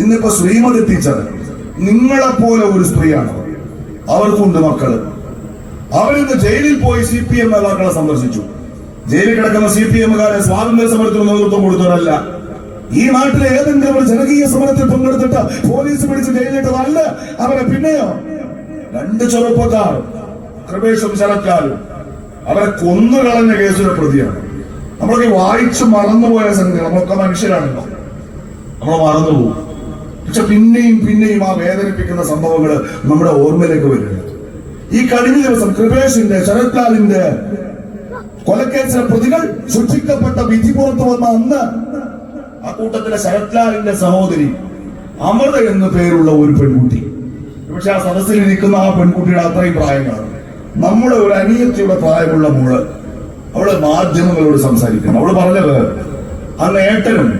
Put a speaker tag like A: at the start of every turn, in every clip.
A: ഇന്നിപ്പോ ശ്രീമതി ടീച്ചർ നിങ്ങളെപ്പോലെ ഒരു സ്ത്രീയാണ് അവർ. അവർക്കുണ്ട് മക്കൾ. അവരിന്ന് ജയിലിൽ പോയി സി പി എം നേതാക്കളെ സന്ദർശിച്ചു. ജയിലിൽ കിടക്കുന്ന സി പി എമ്മുകാരെ സ്വാതന്ത്ര്യ സമരത്തിന് നേതൃത്വം കൊടുത്തവരല്ല. ഈ നാട്ടിലെ ഏതെങ്കിലും ഒരു ജനകീയ സമരത്തിൽ പങ്കെടുത്തിട്ട് പോലീസ് പിടിച്ച് ജയിലിട്ടതല്ല അവരെ പിന്നെയോ? രണ്ട് ചെറുപ്പക്കാർ കൃപേഷും ശരത്കാരും അവരെ കൊന്നുകളഞ്ഞ കേസിലെ പ്രതിയാണ്. നമ്മളൊക്കെ വായിച്ച് മറന്നുപോയ സംഗതി. നമ്മളൊക്കെ മനുഷ്യരാണല്ലോ. നമ്മൾ മറന്നുപോകും. പക്ഷെ പിന്നെയും പിന്നെയും ആ വേദനിപ്പിക്കുന്ന സംഭവങ്ങൾ നമ്മുടെ ഓർമ്മയിലേക്ക് വരുന്നുണ്ട്. ഈ കഴിഞ്ഞ ദിവസം കൃപേഷിന്റെ ശരത്ലാലിന്റെ കൊലക്കേസിലെ പ്രതികൾ ശിക്ഷിക്കപ്പെട്ട വിധി പുറത്തു വന്ന അന്ന് ആ കൂട്ടത്തിലെ ശരത്ലാലിന്റെ സഹോദരി അമൃത എന്ന പേരുള്ള ഒരു പെൺകുട്ടി. പക്ഷെ ആ സദസ്സിൽ ഇരിക്കുന്ന ആ പെൺകുട്ടിയുടെ അത്രയും പ്രായമാണ്. നമ്മുടെ ഒരു അനിയത്തിയുടെ പ്രായമുള്ള മോൾ അവൾ മാധ്യമങ്ങളോട് സംസാരിക്കണം അവൾ പറഞ്ഞത് അന്ന് ഏട്ടനും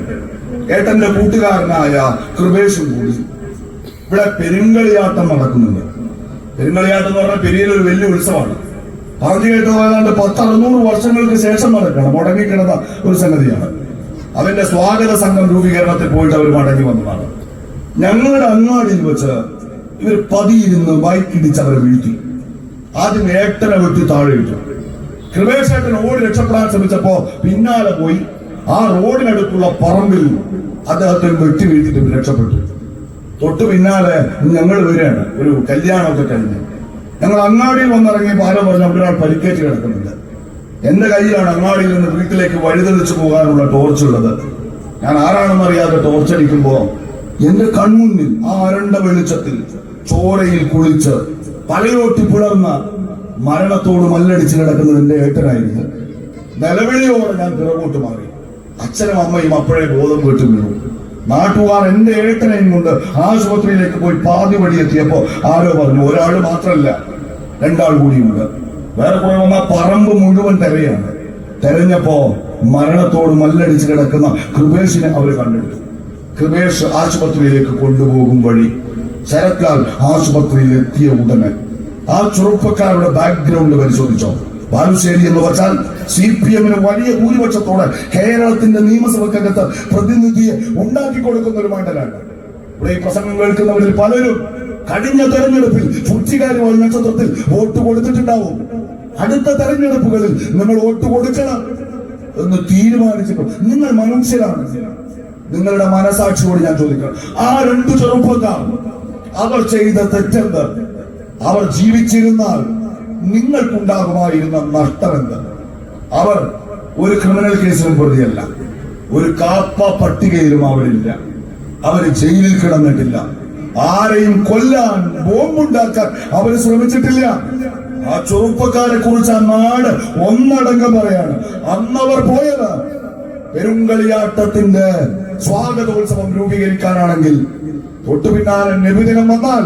A: ഏട്ടന്റെ കൂട്ടുകാരനായ കൃപേഷും കൂടി. ഇവിടെ പെരുങ്കളിയാട്ടം നടക്കുന്നുണ്ട്. പെരുങ്കളിയാട്ടം എന്ന് പറഞ്ഞാൽ ഒരു വലിയ ഉത്സവമാണ്. പറഞ്ഞു കേട്ട് ഏതാണ്ട് പത്തറുന്നൂറ് വർഷങ്ങൾക്ക് ശേഷം നടക്കണം മുടങ്ങിക്കിടന്ന ഒരു സംഗതിയാണ്. അവന്റെ സ്വാഗത സംഘം രൂപീകരണത്തിൽ പോയിട്ട് അവർ മടങ്ങി വന്നതാണ്. ഞങ്ങളുടെ അങ്ങാടിയിൽ വെച്ച് ഇവർ പതിയിരുന്ന് ബൈക്കിടിച്ച് അവരെ വീഴ്ത്തി. ആദ്യം ഏട്ടനെ വെട്ടി താഴെ ഇട്ടു. കൃപേശേട്ടൻ ഓടി രക്ഷപ്പെടാൻ ശ്രമിച്ചപ്പോ പിന്നാലെ പോയി. ആ റോഡിനടുത്തുള്ള പറമ്പിൽ അദ്ദേഹത്തെ വെട്ടി വീഴ്ത്തിട്ട് രക്ഷപ്പെട്ടു. തൊട്ടു പിന്നാലെ ഞങ്ങൾ വരികയാണ്. ഒരു കല്യാണമൊക്കെ കഴിഞ്ഞ്. ഞങ്ങൾ അങ്ങാടിയിൽ വന്നിറങ്ങിയപ്പോൾ ആരോ പറഞ്ഞു അവിടെ ഒരാൾ പരിക്കേറ്റ് കിടക്കുന്നുണ്ട്. എന്റെ കയ്യിലാണ് അങ്ങാടിയിൽ നിന്ന് വീട്ടിലേക്ക് വഴിതെളിച്ചു പോകാനുള്ള ടോർച്ച് ഉള്ളത്. ഞാൻ ആരാണെന്ന് അറിയാതെ ടോർച്ച് അടിക്കുമ്പോ എന്റെ കൺമുന്നിൽ ആ അരണ്ട വെളിച്ചത്തിൽ ചോരയിൽ കുളിച്ച് പലയോട്ടി പിളർന്ന മരണത്തോട് മല്ലടിച്ച് കിടക്കുന്നത് എന്റെ ഏട്ടനായിരുന്നു. നിലവിളിയോടെ ഞാൻ പിറകോട്ട് മാറി. അച്ഛനും അമ്മയും അപ്പോഴേ ബോധം കേട്ട് വീണു. നാട്ടുകാർ എന്റെ ഏട്ടനെയും കൊണ്ട് ആശുപത്രിയിലേക്ക് പോയി പാതി വഴി എത്തിയപ്പോ ആരോ പറഞ്ഞു ഒരാൾ മാത്രമല്ല രണ്ടാൾ കൂടിയുണ്ട്. വേറെ കുറെ പറമ്പ് മുഴുവൻ തെരയാണ്. തെരഞ്ഞപ്പോ മരണത്തോട് മല്ലടിച്ച് കിടക്കുന്ന കൃപേഷിനെ അവർ കണ്ടെടുത്തു. കൃപേഷ് ആശുപത്രിയിലേക്ക് കൊണ്ടുപോകും വഴി ശരത്ലാൽ ആശുപത്രിയിൽ എത്തിയ ഉടനെ ആ ചെറുപ്പക്കാരുടെ ബാക്ക്ഗ്രൗണ്ട് പരിശോധിച്ചോ. ബാലുശ്ശേരി എന്ന് വെച്ചാൽ സി പി എമ്മിന് വലിയ ഭൂരിപക്ഷത്തോടെ കേരളത്തിന്റെ നിയമസഭക്കകത്ത് പ്രതിനിധിയെ ഉണ്ടാക്കി കൊടുക്കുന്ന ഒരു മണ്ഡലാണ് ഇവിടെ ഈ പ്രസംഗം കേൾക്കുന്നവരിൽ പലരും കഴിഞ്ഞ തെരഞ്ഞെടുപ്പിൽ ചുറ്റികാരുമായി നക്ഷത്രത്തിൽ വോട്ട് കൊടുത്തിട്ടുണ്ടാവും. അടുത്ത തെരഞ്ഞെടുപ്പുകളിൽ നിങ്ങൾ വോട്ട് കൊടുക്കണം എന്ന് തീരുമാനിച്ചപ്പോൾ നിങ്ങൾ മനുഷ്യരാണ്. നിങ്ങളുടെ മനസാക്ഷിയോട് ഞാൻ ചോദിക്കണം ആ രണ്ടു ചെറുപ്പക്കാർ അവർ ചെയ്ത തെറ്റെന്ത്? അവർ ജീവിച്ചിരുന്നാൽ നിങ്ങൾക്കുണ്ടാകുമായിരുന്ന നഷ്ടമെന്ത്? അവർ ഒരു ക്രിമിനൽ കേസിലും പ്രതിയല്ല ഒരു കാപ്പ പട്ടികയിലും അവരില്ല. അവർ ജയിലിൽ കിടന്നിട്ടില്ല. ആരെയും കൊല്ലാൻ ബോംബുണ്ടാക്കാൻ അവർ ശ്രമിച്ചിട്ടില്ല. ആ ചെറുപ്പക്കാരെ കുറിച്ച് ആ നാട് ഒന്നടങ്കം പറയാണ്. അന്നവർ പോയത് പെരുങ്കളിയാട്ടത്തിന്റെ സ്വാഗതോത്സവം രൂപീകരിക്കാനാണെങ്കിൽ തൊട്ടു പിന്നാലെ നബിദിനം വന്നാൽ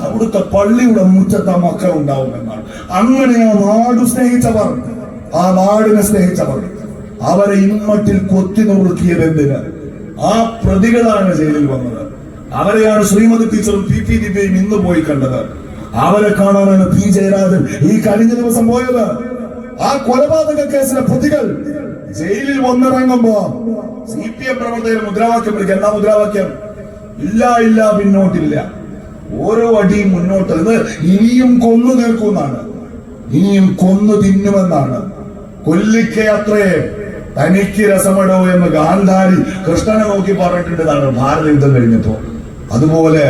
A: അവിടുത്തെ പള്ളിയുടെ മുറ്റത്ത് മക്കൾ ഉണ്ടാവുമെന്നാണ് അങ്ങനെ ആ നാട് സ്നേഹിച്ചവർ. ആ നാടിനെ സ്നേഹിച്ചവർ അവരെ ഇമ്മട്ടിൽ കൊത്തി നുറുക്കിയത് എന്തിന് ആ പ്രതികളാണ് ജയിലിൽ വന്നത്. അവരെയാണ് ശ്രീമതി ടീച്ചറും പി പി ദിവ്യയും ഇന്ന് പോയി കണ്ടത്. അവരെ കാണാനാണ് പി ജയരാജൻ ഈ കഴിഞ്ഞ ദിവസം പോയത്. ആ കൊലപാതക കേസിലെ പ്രതികൾ ജയിലിൽ വന്നിറങ്ങുമ്പോ സി പി എം പ്രവർത്തകർ മുദ്രാവാക്യം വിളിക്കുക എന്താ മുദ്രാവാക്യം? ഇല്ല ഇല്ല പിന്നോട്ടില്ല. ഓരോ അടിയും മുന്നോട്ട് ഇനിയും കൊന്നു തീർക്കുമെന്നാണ്. ഇനിയും കൊന്നു തിന്നുമെന്നാണ്. കൊല്ലിക്കയത്രേ തനിക്ക് രസമടോ എന്ന് ഗാന്ധാരി കൃഷ്ണനെ നോക്കി പറഞ്ഞിട്ടുണ്ടെന്നാണ് ഭാരത യുദ്ധം കഴിഞ്ഞപ്പോ അതുപോലെ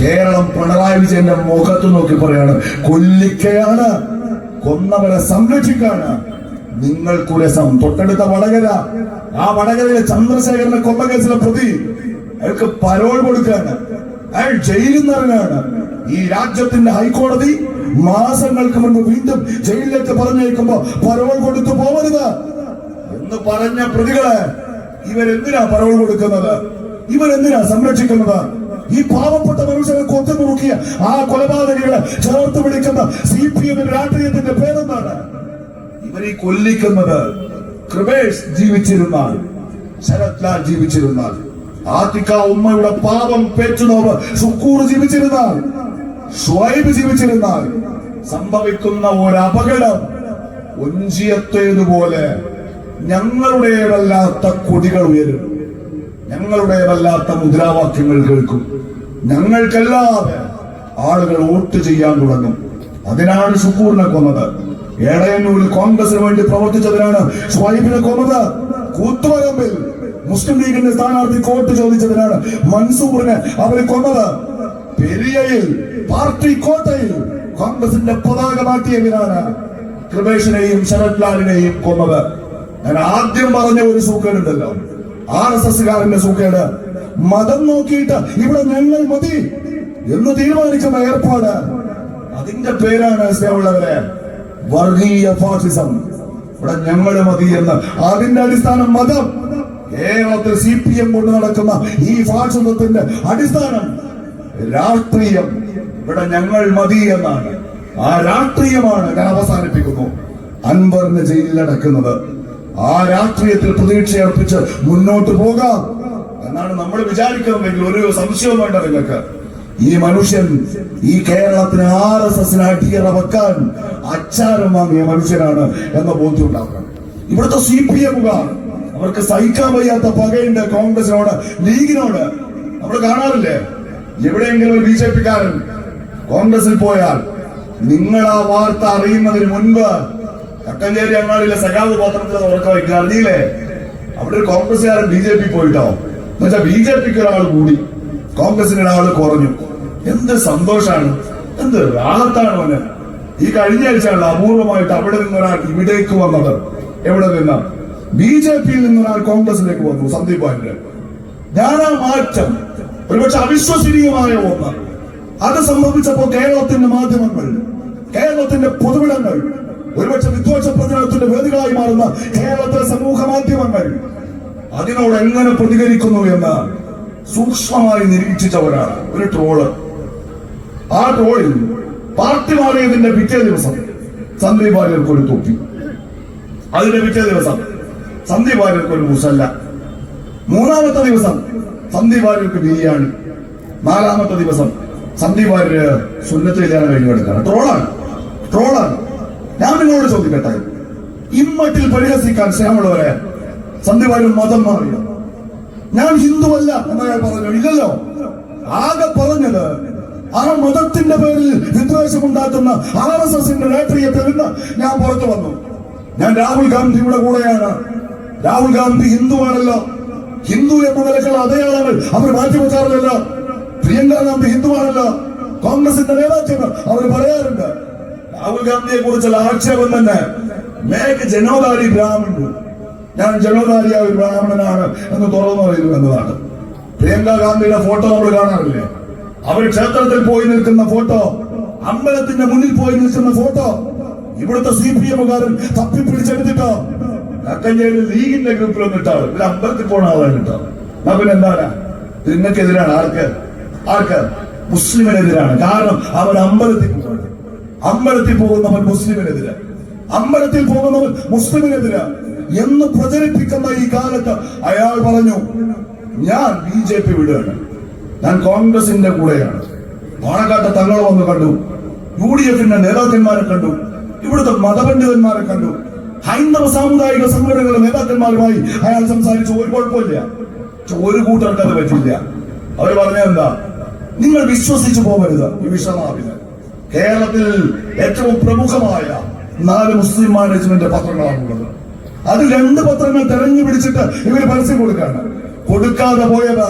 A: കേരളം പിണറായി വിജയന്റെ മുഖത്ത് നോക്കി പറയാണ് കൊല്ലിക്കയാണ് കൊന്നവരെ സംരക്ഷിക്കാണ്. നിങ്ങൾക്ക് രസം. തൊട്ടടുത്ത വടകര ആ വടകരയിലെ ചന്ദ്രശേഖരന്റെ കൊന്നകേസിലെ പ്രതി അയാൾക്ക് പരോൾ കൊടുക്കാണ് അയാൾ ജയിലിൽ നിന്നിറങ്ങാണ് ഈ രാജ്യത്തിന്റെ ഹൈക്കോടതി മാസങ്ങൾക്ക് മുൻപ് വീണ്ടും ജയിലിലേക്ക് പറഞ്ഞേക്കുമ്പോ പരോൾ കൊടുത്തു പോവരുത് എന്ന് പറഞ്ഞ പ്രതികളെ ഇവരെന്തിനാ പരോൾ കൊടുക്കുന്നത്? ഇവരെന്തിനാ സംരക്ഷിക്കുന്നത്? ഈ പാവപ്പെട്ട മനുഷ്യരെ കൊത്തു നോക്കിയ ആ കൊലപാതകികളെ ചേർത്ത് വിളിക്കുന്ന സി പി എമ്മിന്റെ രാഷ്ട്രീയത്തിന്റെ പേരെന്താണ്? ഇവരെ കൊല്ലിക്കുന്നത് കൃപേഷ് ജീവിച്ചിരുന്നാൽ ശരത് ലാൽ ജീവിച്ചിരുന്നാൽ ആത്തിക്ക ഉമ്മയുടെ പാപം പേറ്റുനോവ് സുക്കൂർ ജീവിച്ചിരുന്നാൽ ഷുഐബ് ജീവിച്ചിരുന്നാൽ സംഭവിക്കുന്ന ഒരു അപകടം ഒഞ്ചിയത്തേതുപോലെ ഞങ്ങളുടേതല്ലാത്ത കൊടികൾ ഉയരും. ഞങ്ങളുടേതല്ലാത്ത മുദ്രാവാക്യങ്ങൾ കേൾക്കും. ഞങ്ങൾക്കല്ലാതെ ആളുകൾ വോട്ട് ചെയ്യാൻ തുടങ്ങും. അതിനാണ് ഷുക്കൂറിനെ കൊന്നത്. ഏടയന്നൂരിൽ കോൺഗ്രസിന് വേണ്ടി പ്രവർത്തിച്ചതിനാണ് ഷുഹൈബിനെ കൊന്നത്. കൂത്തുപറമ്പിൽ മുസ്ലിം ലീഗിന്റെ സ്ഥാനാർത്ഥി കോട്ട് ചോദിച്ചതിനാണ് മൻസൂറിനെ അവർ കൊന്നത്. പെരിയയിൽ പാർട്ടി കോട്ടയിൽ കോൺഗ്രസിന്റെ പതാക മാറ്റിയവരാണ് കൃപേഷിനെയും ശരത് ലാലിനെയും കൊന്നത്. ഞാൻ ആദ്യം പറഞ്ഞ ഒരു സൂക്കേടുണ്ടല്ലോ. R S എസ്സുകാരന്റെ സൂക്കേട്. മതം നോക്കിയിട്ട് ഇവിടെ ഞങ്ങൾ മതി എന്ന് തീരുമാനിക്കുന്ന ഏർപ്പാട്. അതിന്റെ പേരാണ് സ്നേഹമുള്ളവരെ വർഗീയ ഫാസിസം. ഇവിടെ ഞങ്ങൾ മതി എന്ന്. അതിന്റെ അടിസ്ഥാനം മതം. കേരളത്തിൽ സി പി എം കൊണ്ട് നടക്കുന്ന ഈ ഫാസിസത്തിന്റെ അടിസ്ഥാനം രാഷ്ട്രീയം. ഇവിടെ ഞങ്ങൾ മതി എന്നാണ്. ആ രാഷ്ട്രീയമാണ് ഞാൻ അവസാനിപ്പിക്കുന്നു. അൻവറിന് ജയിലിലടക്കുന്നത്. ആ രാഷ്ട്രീയത്തിൽ പ്രതീക്ഷ അർപ്പിച്ച് മുന്നോട്ട് പോകാം എന്നാണ് നമ്മൾ വിചാരിക്കുന്നതെങ്കിൽ ഒരു സംശയവും വേണ്ട നിങ്ങൾക്ക്. ഈ മനുഷ്യൻ ഈ കേരളത്തിന് ആർ എസ് എസിന് അടിയറ വെക്കാൻ അച്ചാരം വാങ്ങിയ മനുഷ്യനാണ് എന്ന ബോധ്യം ഉണ്ടാക്കണം. ഇവിടുത്തെ സി പി എമ്മുകാർ അവർക്ക് സഹിക്കാൻ വയ്യാത്ത പകയുണ്ട് കോൺഗ്രസിനോട് ലീഗിനോട്. നമ്മൾ കാണാറില്ലേ? എവിടെയെങ്കിലും ഒരു ബി ജെ പിക്കാരൻ കോൺഗ്രസിൽ പോയാൽ നിങ്ങൾ ആ വാർത്ത അറിയുന്നതിന് മുൻപ് കക്കഞ്ചേരി അങ്ങാടിയിലെ സഖാവ് പാത്രത്തിൽ ഉറക്കം വയ്ക്കുക. അറിഞ്ഞില്ലേ? അവിടെ ഒരു കോൺഗ്രസ്സുകാരൻ ബി ജെ പി പോയിട്ടോ? എന്നുവെച്ചാൽ ബി ജെ പിക്ക് ഒരാൾ കൂടി. കോൺഗ്രസിന് ഒരാൾ കുറഞ്ഞു. എന്ത് സന്തോഷാണ്. എന്ത് റാഹത്താണ് അവന്. ഈ കഴിഞ്ഞ ആഴ്ചയാണ് അപൂർവമായിട്ട് അവിടെ നിന്നൊരാൾ ഇവിടേക്ക് വന്നത്. എവിടെ നിന്ന്? ബി ജെ പിയിൽ നിന്നൊരാൾ കോൺഗ്രസിലേക്ക് വന്നു സന്ദീപ് പാണ്ഡ്യ ഞാൻ ആ മാറ്റം. ഒരുപക്ഷെ അവിശ്വസനീയമായ ഒന്ന്. അത് സംഭവിച്ചപ്പോ കേരളത്തിന്റെ മാധ്യമങ്ങൾ കേരളത്തിന്റെ പൊതുവിടങ്ങൾ ഒരുപക്ഷെ വിദ്വേഷ പ്രചരണത്തിന്റെ വേദികളായി മാറുന്ന കേരളത്തിലെ സമൂഹ മാധ്യമങ്ങൾ അതിനോട് എങ്ങനെ പ്രതികരിക്കുന്നു എന്ന് സൂക്ഷ്മമായി നിരീക്ഷിച്ചവരാണ്. ഒരു ട്രോൾ. ആ ട്രോളിൽ പാർട്ടി മാറിയതിന്റെ പിറ്റേ ദിവസം സന്ദീപ് വാര്യർക്ക് ഒരു തൊപ്പി. അതിന്റെ പിറ്റേ ദിവസം സന്ദീപ് വാര്യർക്ക് ഒരു മുസല്ല. മൂന്നാമത്തെ ദിവസം സന്ദീപ് വാര്യർക്ക് ബിരിയാണി. നാലാമത്തെ ദിവസം സന്ദീപ് സുന്നത്ത് കല്യാണം കഴിഞ്ഞു കിടക്കാണ് ട്രോളാണ്. ട്രോളാണ്. ഞാൻ നിങ്ങളോട് ചോദിക്കട്ടെ? ഇമ്മട്ടിൽ പരിഹസിക്കാൻ സ്നേഹമുള്ളവരെ സന്ദീപ് മതം മാറിയോ. ഞാൻ ഹിന്ദുവല്ല എന്നയാൾ പറഞ്ഞു ഇല്ലല്ലോ. ആകെ പറഞ്ഞത് ആ മതത്തിന്റെ പേരിൽ വിദ്വേഷം ഉണ്ടാക്കുന്ന ആർ എസ് എസിന്റെ രാഷ്ട്രീയത്തിൽ നിന്ന് ഞാൻ പുറത്തു വന്നു. ഞാൻ രാഹുൽ ഗാന്ധിയുടെ കൂടെയാണ്. രാഹുൽ ഗാന്ധി ഹിന്ദുവാണല്ലോ. ഹിന്ദു എന്ന നിലക്കുള്ള അടയാളങ്ങൾ അവർ മാറ്റിവെക്കാറില്ലല്ലോ പ്രിയങ്ക ഗാന്ധി ഹിന്ദുവാണല്ലോ കോൺഗ്രസിന്റെ നേതാക്കൾ അവർ പറയാറുണ്ട് രാഹുൽ ഗാന്ധിയെ കുറിച്ചുള്ള ആക്ഷേപം തന്നെ മേക്ക് ജനോദാരി ബ്രാഹ്മണു. ഞാൻ ജനോദാരിയായ ഒരു ബ്രാഹ്മണനാണ് എന്ന് തുറന്നു പറയുന്നു എന്നതാണ്. പ്രിയങ്ക ഗാന്ധിയുടെ ഫോട്ടോ നമ്മൾ കാണാറില്ലേ? അവർ ക്ഷേത്രത്തിൽ പോയി നിൽക്കുന്ന ഫോട്ടോ അമ്പലത്തിന്റെ മുന്നിൽ പോയി നിൽക്കുന്ന ഫോട്ടോ ഇവിടുത്തെ സി പി എമ്മുകാരൻ തപ്പിപ്പിടിച്ചെടുത്തിട്ടോ കക്കഞ്ചേരി ലീഗിന്റെ ഗ്രൂപ്പിൽ വന്നിട്ടാണ് അമ്പലത്തിൽ പോണ ആളാണ് കേട്ടോ. അപ്പൊ പിന്നെ എന്താണ്? ഇത് നിങ്ങൾക്കെതിരാണ് ആർക്ക്? ആർക്ക് മുസ്ലിമിനെതിരാണ്. കാരണം അവൻ അമ്പലത്തിൽ അമ്പലത്തിൽ പോകുന്നവൻ മുസ്ലിമിനെതിരെ. അമ്പലത്തിൽ പോകുന്നവൻ മുസ്ലിമിനെതിരെ എന്ന് പ്രചരിപ്പിക്കുന്ന ഈ കാലത്ത് അയാൾ പറഞ്ഞു ഞാൻ ബി ജെ പി വിടുകയാണ്. ഞാൻ കോൺഗ്രസിന്റെ കൂടെയാണ്. പാണക്കാട്ട് തങ്ങൾ വന്ന് കണ്ടു. യു ഡി എഫിന്റെ നേതാക്കന്മാരെ കണ്ടു. ഇവിടുത്തെ മതപണ്ഡിതന്മാരെ കണ്ടു. ഹൈന്ദവ സാമുദായിക സംഘടനകളുടെ നേതാക്കന്മാരുമായി അയാൾ സംസാരിച്ചു. ഒരു കുഴപ്പമില്ല. ഒരു കൂട്ടർക്ക് അത് പറ്റില്ല. അവർ പറഞ്ഞ എന്താ നിങ്ങൾ വിശ്വസിച്ചു പോകരുത്. ഈ കേരളത്തിൽ ഏറ്റവും പ്രമുഖമായ നാല് മുസ്ലിം മാനേജ്മെന്റ് പത്രങ്ങളാണുള്ളത് അത് രണ്ട് പത്രങ്ങൾ തെരഞ്ഞു പിടിച്ചിട്ട് ഇവർ പരസ്യം കൊടുക്കാണ് കൊടുക്കാതെ പോയത്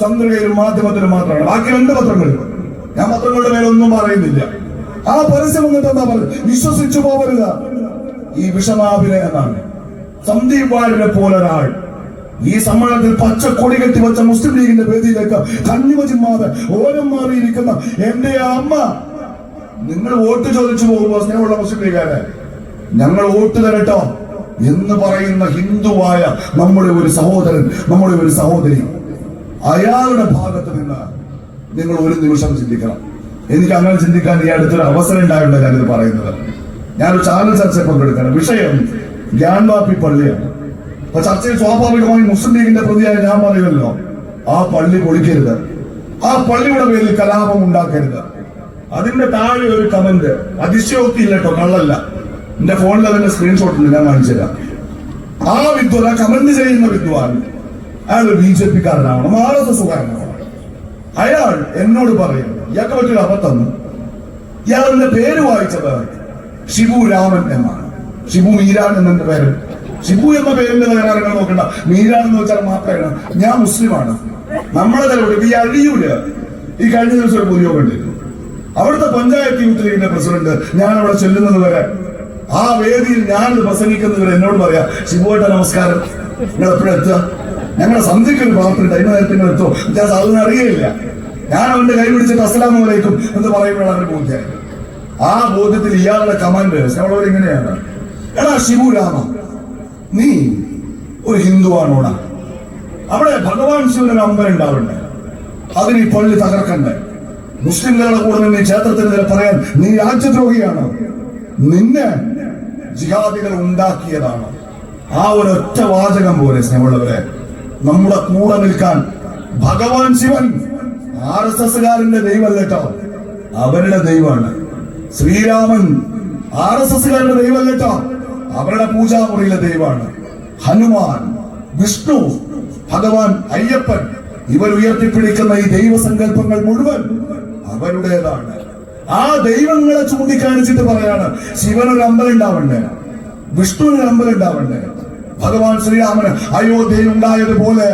A: ചന്ദ്രികയിലും മാധ്യമത്തിലും മാത്രമാണ്. ബാക്കി രണ്ട് പത്രങ്ങൾ ഞാൻ പത്രങ്ങളുടെ മേലൊന്നും പറയുന്നില്ല. ആ പരസ്യം വന്നിട്ട് എന്താ പറയുക? വിശ്വസിച്ചു പോകരുത്. ഈ വിഷമാവിനെ എന്നാണ്. സന്ദീപ് വാര്യനെ പോലൊരാൾ ഈ സമ്മേളനത്തിൽ പച്ച കൊടി കെട്ടി വെച്ച മുസ്ലിം ലീഗിന്റെ വേദിയിലേക്ക് കണ്ണിമ ചിമ്മാതെ ഓരം മാറിയിരിക്കുന്ന എന്റെ അമ്മ. നിങ്ങൾ വോട്ട് ചോദിച്ചു പോകുമ്പോ സ്നേഹമുള്ള മുസ്ലിം ലീഗാരെ ഞങ്ങൾ വോട്ട് തരട്ടോ എന്ന് പറയുന്ന ഹിന്ദുവായ നമ്മുടെ ഒരു സഹോദരൻ നമ്മുടെ ഒരു സഹോദരി അയാളുടെ ഭാഗത്ത് നിന്ന് നിങ്ങൾ ഒരു നിമിഷം ചിന്തിക്കണം. എനിക്ക് അങ്ങനെ ചിന്തിക്കാൻ ഈ അടുത്തൊരു അവസരം ഉണ്ടായിട്ടുണ്ട് ഞാനിത് പറയുന്നത്. ഞാനൊരു ചാനൽ ചർച്ചയിൽ പങ്കെടുക്കണം വിഷയം ഗ്യാൻവാപ്പി പള്ളിയാണ്. ചർച്ചയിൽ സ്വാഭാവികമായി മുസ്ലിം ലീഗിന്റെ പ്രതിയായ ഞാൻ പറയുമല്ലോ ആ പള്ളി പൊളിക്കരുത്. ആ പള്ളിയുടെ പേരിൽ കലാപം ഉണ്ടാക്കരുത്. അതിന്റെ താഴെ ഒരു കമന്റ് അതിശയോക്തി ഇല്ല കേട്ടോ കള്ളല്ല. എന്റെ ഫോണിൽ അതിന്റെ സ്ക്രീൻഷോട്ട് ഉണ്ട് ഞാൻ കാണിച്ചു തരാം. ആ വിദ്വാൻ കമന്റ് ചെയ്യുന്ന വിദ്വാൻ അയാൾ ബി ജെ പി കാരനാവണം ആർ എസ് എസ് കാരനാവണം. അയാൾ എന്നോട് പറയും ഇയാൾക്ക് പറ്റിയൊരു അബദ്ധം ഇയാളുടെ പേര് വായിച്ചത് ഷിബു രാമൻ എന്നാണ്. ഷിബു മീരാൻ എന്നെ പേര്. ഷിബു എന്ന പേരിന്റെ തകരാറുകൾ നോക്കണ്ട. മീരാണെന്ന് വെച്ചാൽ മാത്രമാണ് ഞാൻ മുസ്ലിമാണ്. നമ്മളെ തലമുറ ഈ അഴിയൂല ഈ കഴിഞ്ഞ ദിവസം ഒരു പൊതുയോഗം ഉണ്ടായിരുന്നു. അവിടുത്തെ പഞ്ചായത്ത് യൂത്ത് ലീഗിന്റെ പ്രസിഡന്റ് ഞാൻ അവിടെ ചെല്ലുന്നത് വരെ ആ വേദിയിൽ ഞാൻ പ്രസംഗിക്കുന്നവരെ എന്നോട് പറയാ ശിബുവേട്ട നമസ്കാരം. നിങ്ങൾ എപ്പോഴും എത്തുക? ഞങ്ങളുടെ സന്ധ്യയ്ക്ക് ഒരു പ്രാർത്ഥന ടൈം നേരത്തെ നിങ്ങൾ എത്തുമോ ഞാൻ സാധനം അറിയില്ല ഞാൻ അവന്റെ കൈ പിടിച്ചിട്ട് അസ്സലാമു അലൈക്കും എന്ന് പറയുമ്പോഴാണ് അവന് ബോധ്യം. ആ ബോധ്യത്തിൽ ഇയാളുടെ കമാൻഡ്. നമ്മളവർ ഇങ്ങനെയാണ്. എടാ ശിവു രാമ നീ ഒരു ഹിന്ദുവാണോടാ? അവിടെ ഭഗവാൻ ശിവന് അമ്പലം ഉണ്ടാവണ്ടേ അതിന് ഈ പള്ളി തകർക്കണ്ടേ? മുസ്ലിംകളുടെ കൂടെ നിന്ന് ഈ ക്ഷേത്രത്തിന് നേരെ പറയാൻ നീ രാജ്യദ്രോഹിയാണ്? നിന്നെ ജിഹാദികൾ ഉണ്ടാക്കിയതാണ്. ആ ഒരൊറ്റ വാചകം പോലെ സ്നേഹമുള്ളവരെ നമ്മുടെ കൂടെ നിൽക്കാൻ ഭഗവാൻ ശിവൻ ആർ എസ് എസ്കാരന്റെ ദൈവമല്ല കേട്ടോ. അവരുടെ ദൈവമാണ്. ശ്രീരാമൻ ആർ എസ് എസ്കാരന്റെ ദൈവമല്ല കേട്ടോ. അവരുടെ പൂജാമുറിയിലെ ദൈവമാണ്. ഹനുമാൻ വിഷ്ണു ഭഗവാൻ അയ്യപ്പൻ ഇവർ ഉയർത്തിപ്പിടിക്കുന്ന ഈ ദൈവസങ്കല്പങ്ങൾ മുഴുവൻ അവരുടേതാണ്. ആ ദൈവങ്ങളെ ചൂണ്ടിക്കാണിച്ചിട്ട് പറയാണ് ശിവനൊരു അമ്പലം ഉണ്ടാവണ്ടേ? വിഷ്ണുവിന് അമ്പലം ഉണ്ടാവണ്ടേ? ഭഗവാൻ ശ്രീരാമന് അയോധ്യയിൽ ഉണ്ടായതുപോലെ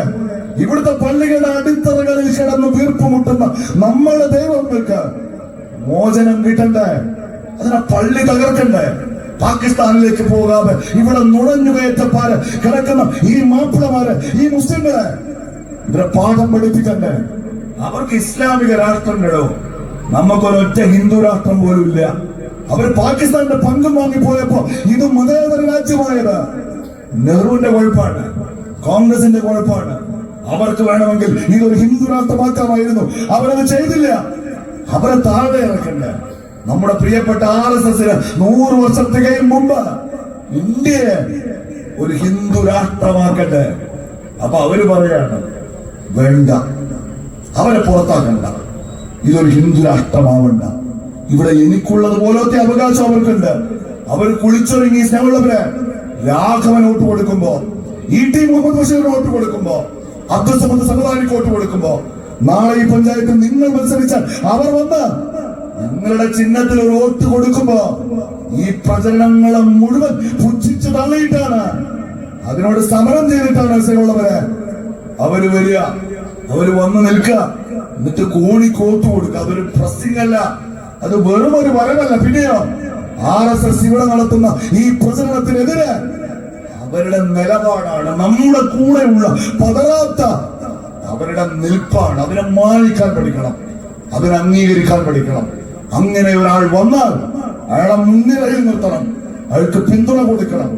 A: ഇവിടുത്തെ പള്ളികളുടെ അടിത്തറകളിൽ കിടന്ന് വീർപ്പുമുട്ടുന്ന നമ്മളുടെ ദൈവങ്ങൾക്ക് മോചനം കിട്ടണ്ടേ? അതിനെ പള്ളി തകർക്കണ്ടേ? പാകിസ്ഥാനിലേക്ക് പോകാതെ ഇവിടെ നുഴഞ്ഞു കയറ്റപ്പാൽ കിടക്കുന്ന ഈ മാപ്പിളമാര് ഈ മുസ്ലിങ്ങളെ ഇവരെ പാഠം പഠിപ്പിക്കണ്ടേ? അവർക്ക് ഇസ്ലാമിക രാഷ്ട്രങ്ങളോ നമുക്കൊരൊറ്റ ഹിന്ദു രാഷ്ട്രം പോലും ഇല്ല. അവർ പാകിസ്ഥാന്റെ പങ്കും വാങ്ങിപ്പോയപ്പോ ഇത് മതേതര രാജ്യമായത് നെഹ്റുവിന്റെ കുഴപ്പമാണ് കോൺഗ്രസിന്റെ കുഴപ്പമാണ് അവർക്ക് വേണമെങ്കിൽ ഇതൊരു ഹിന്ദു രാഷ്ട്രമാക്കാമായിരുന്നു. അവരത് ചെയ്തില്ല. അവരെ താഴെ ഇറക്കണ്ട? നമ്മുടെ പ്രിയപ്പെട്ട ആർ എസ് എസിന് നൂറ് വർഷം തികയും മുമ്പ് ഇന്ത്യയെ ഒരു ഹിന്ദു രാഷ്ട്രമാക്കട്ടെ. അപ്പൊ അവർ പറയാണ് വേണ്ട. അവരെ പുറത്താക്കണ്ട. ഇതൊരു ഹിന്ദു രാഷ്ട്രമാവണ്ട. ഇവിടെ എനിക്കുള്ളത് പോലത്തെ അവകാശം അവർക്കുണ്ട്. അവർ കുളിച്ചൊരുങ്ങി സ്നേഹമുള്ളവരെ രാഘവൻ വോട്ട് കൊടുക്കുമ്പോ ഇ ടി മുഹമ്മദ് ബഷീറിന് വോട്ട് കൊടുക്കുമ്പോ അബ്ദുൾ സമദ് സമുദായിക്ക് വോട്ട് കൊടുക്കുമ്പോ നാളെ ഈ പഞ്ചായത്ത് നിങ്ങൾ മത്സരിച്ചാൽ അവർ വന്ന് നിങ്ങളുടെ ചിഹ്നത്തിൽ ഒരു വോട്ട് കൊടുക്കുമ്പോ ഈ പ്രചരണങ്ങളെ മുഴുവൻ പുച്ഛിച്ചു തള്ളിയിട്ടാണ്. അതിനോട് സമരം ചെയ്തിട്ടാണ് സ്നേഹമുള്ളവരെ അവർ വരിക അവർ വന്ന് നിൽക്കുക. എന്നിട്ട് കോണി കോത്തു കൊടുക്കുക. അതൊരു പ്രസിംഗ് അല്ല. അത് വെറും ഒരു വരവല്ല. പിന്നെയോ ആർ എസ് എസ് ഇവിടെ നടത്തുന്ന ഈ പ്രചരണത്തിനെതിരെ അവരുടെ നിലപാടാണ്. നമ്മുടെ കൂടെയുള്ള പതറാത്ത അവരുടെ നിൽപ്പാണ്. അതിനെ മാനിക്കാൻ പഠിക്കണം. അതിനെ അംഗീകരിക്കാൻ പഠിക്കണം. അങ്ങനെ ഒരാൾ വന്നാൽ അയാളെ മുൻനിരയിൽ നിർത്തണം. അയാൾക്ക് പിന്തുണ കൊടുക്കണം.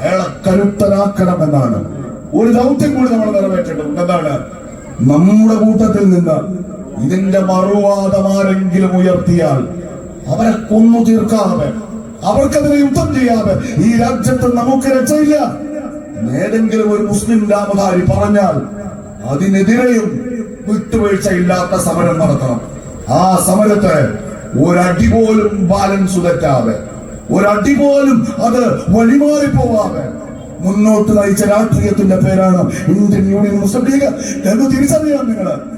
A: അയാളെ കരുത്തനാക്കണം എന്നാണ്. ഒരു ദൗത്യം കൂടി നമ്മൾ നിറവേറ്റേണ്ടതുണ്ട്. എന്താണ്? നമ്മുടെ കൂട്ടത്തിൽ നിന്ന് ഇതിന്റെ മറുവാദം ആരെങ്കിലും ഉയർത്തിയാൽ അവരെ കൊന്നു തീർക്കാതെ അവർക്കെതിരെ യുദ്ധം ചെയ്യാതെ ഈ രാജ്യത്ത് നമുക്ക് രക്ഷയില്ല. ഏതെങ്കിലും ഒരു മുസ്ലിം രാമധാരി പറഞ്ഞാൽ അതിനെതിരെയും വിട്ടുവീഴ്ചയില്ലാത്ത സമരം നടത്തണം. ആ സമരത്തെ ഒരടി പോലും ബാലൻസ് തെറ്റാതെ ഒരടി പോലും അത് വഴിമാറി പോവാതെ മുന്നോട്ട് നയിച്ച രാഷ്ട്രീയത്തിന്റെ പേരാണ് ഇന്ത്യൻ യൂണിയൻ മുസ്ലിം ലീഗ്. എന്ന് തിരിച്ചറിയാം നിങ്ങൾ.